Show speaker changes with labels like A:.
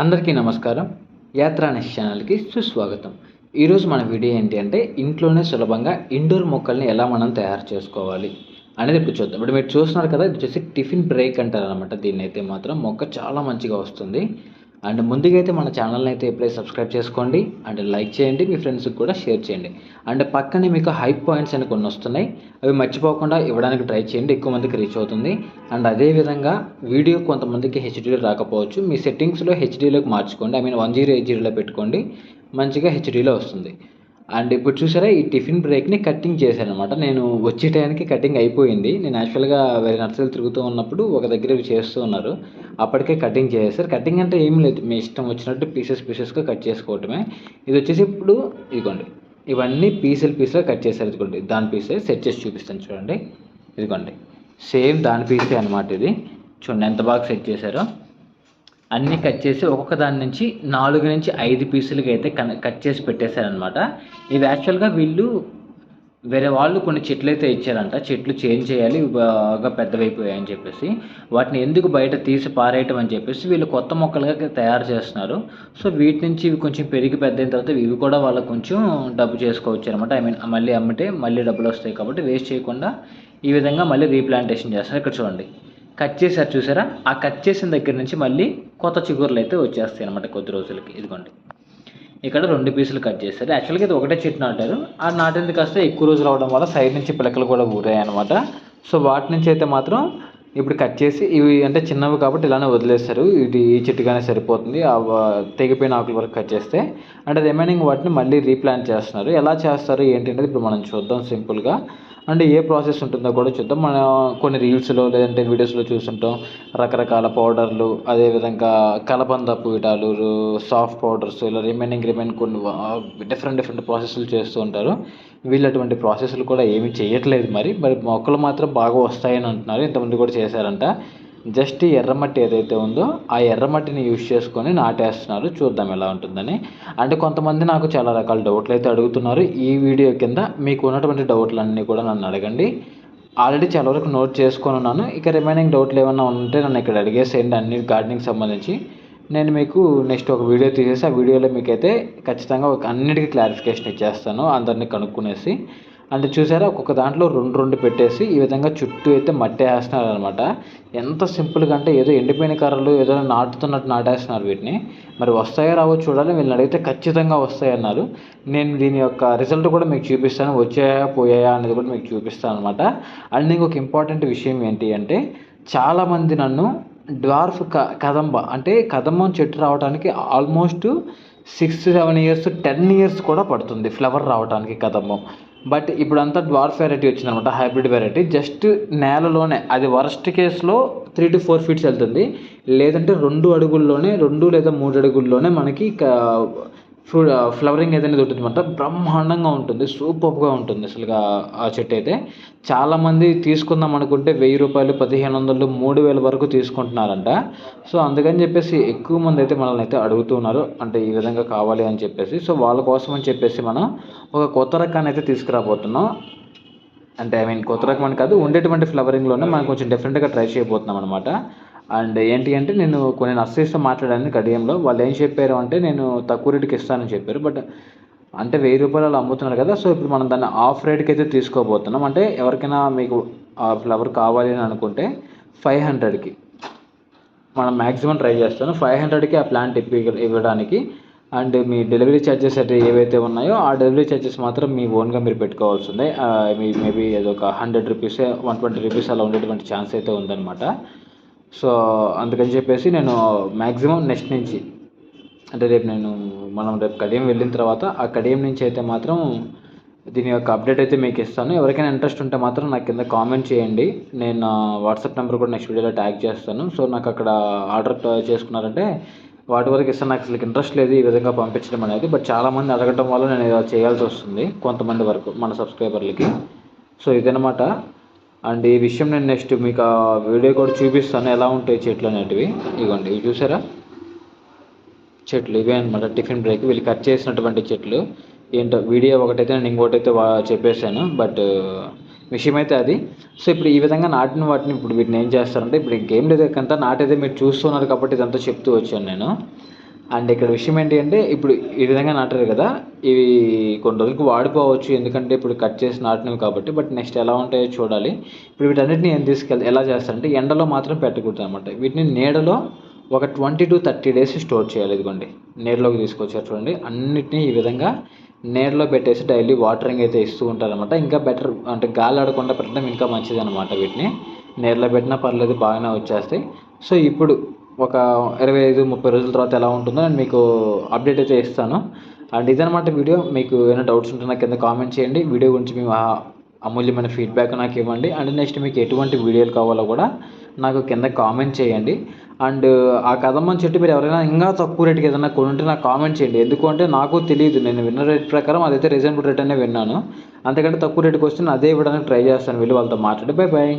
A: అందరికీ నమస్కారం. యాత్రా నెక్స్ట్ ఛానల్కి సుస్వాగతం. ఈరోజు మన వీడియో ఏంటి అంటే ఇంట్లోనే సులభంగా ఇండోర్ మొక్కల్ని ఎలా మనం తయారు చేసుకోవాలి అనేది ఇప్పుడు చూద్దాం. ఇప్పుడు మీరు చూస్తున్నారు కదా ఇది వచ్చేసి టిఫిన్ బ్రేక్ అంటారు అనమాట దీన్ని అయితే మాత్రం మొక్క చాలా మంచిగా వస్తుంది. అండ్ ముందుగా అయితే మన ఛానల్ని అయితే ఎప్పుడైతే సబ్స్క్రైబ్ చేసుకోండి అండ్ లైక్ చేయండి మీ ఫ్రెండ్స్కి కూడా షేర్ చేయండి. అండ్ పక్కనే మీకు హై పాయింట్స్ అని కొన్ని వస్తున్నాయి అవి మర్చిపోకుండా ఇవ్వడానికి ట్రై చేయండి ఎక్కువ మందికి రీచ్ అవుతుంది. అండ్ అదేవిధంగా వీడియో కొంతమందికి హెచ్డీలో రాకపోవచ్చు మీ సెట్టింగ్స్లో హెచ్డీలోకి మార్చుకోండి I mean one zero eight జీరోలో పెట్టుకోండి మంచిగా హెచ్డీలో వస్తుంది. అండ్ ఇప్పుడు చూసారా ఈ టిఫిన్ బ్రేక్ని కటింగ్ చేశాను అనమాట నేను వచ్చే టైంకి కటింగ్ అయిపోయింది. నేను యాక్చువల్గా వేరే నర్సరీలు తిరుగుతూ ఉన్నప్పుడు ఒక దగ్గర చేస్తూ ఉన్నారు. అప్పటికే కటింగ్ చేసేసారు కటింగ్ అంటే ఏం లేదు. మీ ఇష్టం వచ్చినట్టు పీసెస్ పీసెస్గా కట్ చేసుకోవటమే. ఇది వచ్చేసి ఇప్పుడు ఇదిగోండి. ఇవన్నీ పీసులు పీసులు కట్ చేశారు ఇదిగోండి. దాని పీసే సెట్ చేసి చూపిస్తాను చూడండి. ఇదిగోండి. సేమ్ దాని పీసే అనమాట ఇది. చూడండి ఎంత బాగా సెట్ చేశారో. అన్నీ కట్ చేసి ఒక్కొక్క దాని నుంచి నాలుగు నుంచి ఐదు పీసులుగా అయితే కన కట్ చేసి పెట్టేశారనమాట ఇవి యాక్చువల్గా వీళ్ళు వేరే వాళ్ళు కొన్ని చెట్లు అయితే ఇచ్చారంట. చెట్లు చేంజ్ చేయాలి బాగా పెద్దవైపోయాయని చెప్పేసి. వాటిని ఎందుకు బయట తీసి పారేయటం అని చెప్పేసి వీళ్ళు కొత్త మొక్కలుగా తయారు చేస్తున్నారు. సో వీటి నుంచి ఇవి కొంచెం పెరిగి పెద్ద అయిన తర్వాత ఇవి కూడా వాళ్ళకి కొంచెం డబ్బు చేసుకోవచ్చు అనమాట ఐ మీన్ మళ్ళీ అమ్మితే మళ్ళీ డబ్బులు వస్తాయి కాబట్టి వేస్ట్ చేయకుండా ఈ విధంగా మళ్ళీ రీప్లాంటేషన్ చేస్తారు. ఇక్కడ చూడండి. కట్ చేశారు చూసారా? ఆ కట్ చేసిన దగ్గర నుంచి మళ్ళీ కొత్త చిగురులు అయితే వచ్చేస్తాయి అనమాట కొద్ది రోజులకి. ఇదిగోండి. ఇక్కడ రెండు పీసులు కట్ చేశారు. యాక్చువల్గా ఇది ఒకటే చెట్టు నాటారు. ఆ నాటింది కాస్త ఎక్కువ రోజులు అవడం వల్ల సైడ్ నుంచి పిలకలు కూడా ఊరాయి అనమాట సో వాటి నుంచి అయితే మాత్రం ఇప్పుడు కట్ చేసి ఇవి అంటే చిన్నవి కాబట్టి ఇలానే వదిలేస్తారు. ఇది ఈ చెట్టుగానే సరిపోతుంది. తెగిపోయిన ఆకుల వరకు కట్ చేస్తే. అంటే రిమైనింగ్ వాటిని మళ్ళీ రీప్లాంట్ చేస్తున్నారు. ఎలా చేస్తారు? ఏంటి అనేది ఇప్పుడు మనం చూద్దాం సింపుల్గా. అంటే ఏ ప్రాసెస్ ఉంటుందో కూడా చూద్దాం. మనం కొన్ని రీల్స్లో లేదంటే వీడియోస్లో చూస్తుంటాం. రకరకాల పౌడర్లు అదేవిధంగా కలబంద విటాలు సాఫ్ట్ పౌడర్స్ ఇలా రిమైనింగ్ రిమైనింగ్ కొన్ని డిఫరెంట్ డిఫరెంట్ ప్రాసెస్లు చేస్తూ ఉంటారు. వీళ్ళు అటువంటి ప్రాసెస్లు కూడా ఏమీ చేయట్లేదు మరి. మరి మొక్కలు మాత్రం బాగా వస్తాయని అంటున్నారు. ఇంతమంది కూడా చేశారంట. జస్ట్ ఎర్రమట్టి ఏదైతే ఉందో ఆ ఎర్రమట్టిని యూజ్ చేసుకొని నాటేస్తున్నారు. చూద్దాం ఎలా ఉంటుందని. అంటే కొంతమంది నాకు చాలా రకాల డౌట్లు అయితే అడుగుతున్నారు. ఈ వీడియో కింద మీకు ఉన్నటువంటి డౌట్లన్నీ కూడా నన్ను అడగండి. ఆల్రెడీ చాలా వరకు నోట్ చేసుకొని ఉన్నాను. ఇక రిమైనింగ్ డౌట్లు ఏమైనా ఉంటే నన్ను ఇక్కడ అడిగేసేయండి అన్ని గార్డెనింగ్ సంబంధించి. నేను మీకు నెక్స్ట్ ఒక వీడియో తీసేసి ఆ వీడియోలో మీకైతే ఖచ్చితంగా ఒక అన్నిటికీ క్లారిఫికేషన్ ఇచ్చేస్తాను. అందరినీ కనుక్కునేసి. అంటే చూసారా ఒక్కొక్క దాంట్లో రెండు రెండు పెట్టేసి ఈ విధంగా చుట్టూ అయితే మట్టి వేస్తున్నారు అనమాట ఎంత సింపుల్గా అంటే ఏదో ఎండిపోయిన కర్రలు ఏదో నాటుతున్నట్టు నాటేస్తున్నారు వీటిని. మరి వస్తాయో రావో చూడాలి వీళ్ళని అడిగితే ఖచ్చితంగా వస్తాయి అన్నారు నేను దీని యొక్క రిజల్ట్ కూడా మీకు చూపిస్తాను వచ్చాయా పోయాయా అనేది కూడా మీకు చూపిస్తాను అనమాట. అండ్ ఇంకొక ఇంపార్టెంట్ విషయం ఏంటి అంటే చాలామంది నన్ను డ్వార్ఫ్ క కదంబ అంటే కదంబం చెట్టు రావడానికి almost six seven years ten years కూడా పడుతుంది ఫ్లవర్ రావడానికి కదంబం. బట్ ఇప్పుడు అంతా డ్వార్ఫ్ వెరైటీ వచ్చిందనమాట హైబ్రిడ్ వెరైటీ జస్ట్ నేలలోనే అది వరస్ట్ కేసులో త్రీ టు ఫోర్ ఫీట్స్ వెళ్తుంది. లేదంటే రెండు అడుగుల్లోనే రెండు లేదా మూడు అడుగుల్లోనే మనకి ఫ్రూ ఫ్లవరింగ్ ఏదైనా ఉంటుంది అనమాట బ్రహ్మాండంగా ఉంటుంది సూపర్గా ఉంటుంది అసలుగా ఆ చెట్టు అయితే. చాలామంది తీసుకుందాం అనుకుంటే వెయ్యి రూపాయలు పదిహేను వందలు మూడు వేల వరకు తీసుకుంటున్నారంట. సో అందుకని చెప్పేసి ఎక్కువ మంది అయితే మనల్ని అయితే అడుగుతున్నారు అంటే ఈ విధంగా కావాలి అని చెప్పేసి. సో వాళ్ళ కోసం అని చెప్పేసి మనం ఒక కొత్త రకాన్ని అయితే తీసుకురాబోతున్నాం. అంటే ఐ మీన్ కొత్త రకం అని కాదు ఉండేటువంటి ఫ్లవరింగ్లోనే మనం కొంచెం డిఫరెంట్గా ట్రై చేయబోతున్నాం అనమాట అండ్ ఏంటి అంటే నేను కొన్ని నర్సరీస్తో మాట్లాడాను కడియంలో వాళ్ళు ఏం చెప్పారు అంటే నేను తక్కువ రేటుకి ఇస్తానని చెప్పారు. బట్ అంటే వెయ్యి రూపాయలు అలా అమ్ముతున్నారు కదా. సో ఇప్పుడు మనం దాన్ని ఆఫ్ రేట్కి అయితే తీసుకోబోతున్నాం. అంటే ఎవరికైనా మీకు ఆ ఫ్లవర్ కావాలి అని అనుకుంటే ఫైవ్ హండ్రెడ్కి మనం మ్యాక్సిమం ట్రై చేస్తాను. ఫైవ్ హండ్రెడ్కి ఆ ప్లాంట్ ఇప్పి ఇవ్వడానికి. అండ్ మీ డెలివరీ ఛార్జెస్ అయితే ఏవైతే ఉన్నాయో ఆ డెలివరీ ఛార్జెస్ మాత్రం మీ ఓన్గా మీరు పెట్టుకోవాల్సిందే. మీ మేబీ ఏదో ఒక hundred rupees one twenty rupees అలా ఉండేటువంటి ఛాన్స్ అయితే ఉందన్నమాట. సో అందుకని చెప్పేసి నేను మ్యాక్సిమం నెక్స్ట్ నుంచి అంటే రేపు నేను మనం రేపు కడియం వెళ్ళిన తర్వాత ఆ కడియం నుంచి అయితే మాత్రం దీని యొక్క అప్డేట్ అయితే మీకు ఇస్తాను. ఎవరికైనా ఇంట్రెస్ట్ ఉంటే మాత్రం నాకు కింద కామెంట్ చేయండి. నేను నా వాట్సాప్ నెంబర్ కూడా నెక్స్ట్ వీడియోలో ట్యాగ్ చేస్తాను. సో నాకు అక్కడ ఆర్డర్ చేసుకున్నారంటే వాటి వరకు ఇస్తాను నాకు అసలు ఇంట్రెస్ట్ లేదు ఈ విధంగా పంపించడం అనేది. బట్ చాలామంది అడగటం వల్ల నేను ఇలా చేయాల్సి వస్తుంది కొంతమంది వరకు మన సబ్స్క్రైబర్లకి. సో ఇదనమాట అండ్ ఈ విషయం నేను నెక్స్ట్ మీకు ఆ వీడియో కూడా చూపిస్తాను ఎలా ఉంటాయి చెట్లు అనేటివి. ఇదిగోండి ఇవి చూసారా? చెట్లు ఇవే అనమాట టిఫిన్ బ్రేక్. వీళ్ళు కట్ చేసినటువంటి చెట్లు. ఏంటో వీడియో ఒకటైతే నేను ఇంకోటైతే చెప్పేశాను బట్ విషయం అయితే అది. సో ఇప్పుడు ఈ విధంగా నాటిన వాటిని ఇప్పుడు వీటిని ఏం చేస్తారంటే ఇప్పుడు ఇంకేం లేదు ఇకంతా నాటైతే మీరు చూస్తున్నారు కాబట్టి ఇదంతా చెప్తూ వచ్చాను నేను. అండ్ ఇక్కడ విషయం ఏంటి అంటే ఇప్పుడు ఈ విధంగా నాటారు కదా ఇవి కొన్ని రోజులకు వాడిపోవచ్చు. ఎందుకంటే ఇప్పుడు కట్ చేసి నాటినవి కాబట్టి బట్ నెక్స్ట్ ఎలా ఉంటాయో చూడాలి. ఇప్పుడు వీటన్నిటిని ఏం తీసుకెళ్ళి ఎలా చేస్తారంటే ఎండలో మాత్రం పెట్టకూడదు అనమాట వీటిని నీడలో ఒక twenty to thirty days store చేయాలి ఇదిగోండి. నీడలోకి తీసుకొచ్చారు చూడండి. అన్నిటినీ ఈ విధంగా నీడలో పెట్టేసి డైలీ వాటరింగ్ అయితే ఇస్తూ ఉంటారనమాట ఇంకా బెటర్ అంటే గాలి ఆడకుండా పెట్టడం ఇంకా మంచిది అనమాట వీటిని. నీడలో పెట్టినా పర్లేదు బాగానే వచ్చేస్తాయి. సో ఇప్పుడు ఒక ఇరవై ఐదు ముప్పై రోజుల తర్వాత ఎలా ఉంటుందో నేను మీకు అప్డేట్ అయితే ఇస్తాను. అండ్ ఇదనమాట వీడియో. మీకు ఏమైనా డౌట్స్ ఉంటే నాకు కింద కామెంట్ చేయండి. వీడియో గురించి మీ అమూల్యమైన ఫీడ్బ్యాక్ నాకు ఇవ్వండి. అండ్ నెక్స్ట్ మీకు ఎటువంటి వీడియోలు కావాలో కూడా నాకు కింద కామెంట్ చేయండి. అండ్ ఆ కదమ్మని చెట్టు మీరు ఎవరైనా ఇంకా తక్కువ రేటుకి ఏదైనా కొనుంటే నాకు కామెంట్ చేయండి. ఎందుకంటే నాకు తెలియదు. నేను విన్న రేట్ ప్రకారం అదైతే రీజనబుల్ రేట్ అనే విన్నాను. అంతకంటే తక్కువ రేటుకి వస్తే నేను అదే ఇవ్వడానికి ట్రై చేస్తాను. వెళ్ళి వాళ్ళతో మాట్లాడి. Bye bye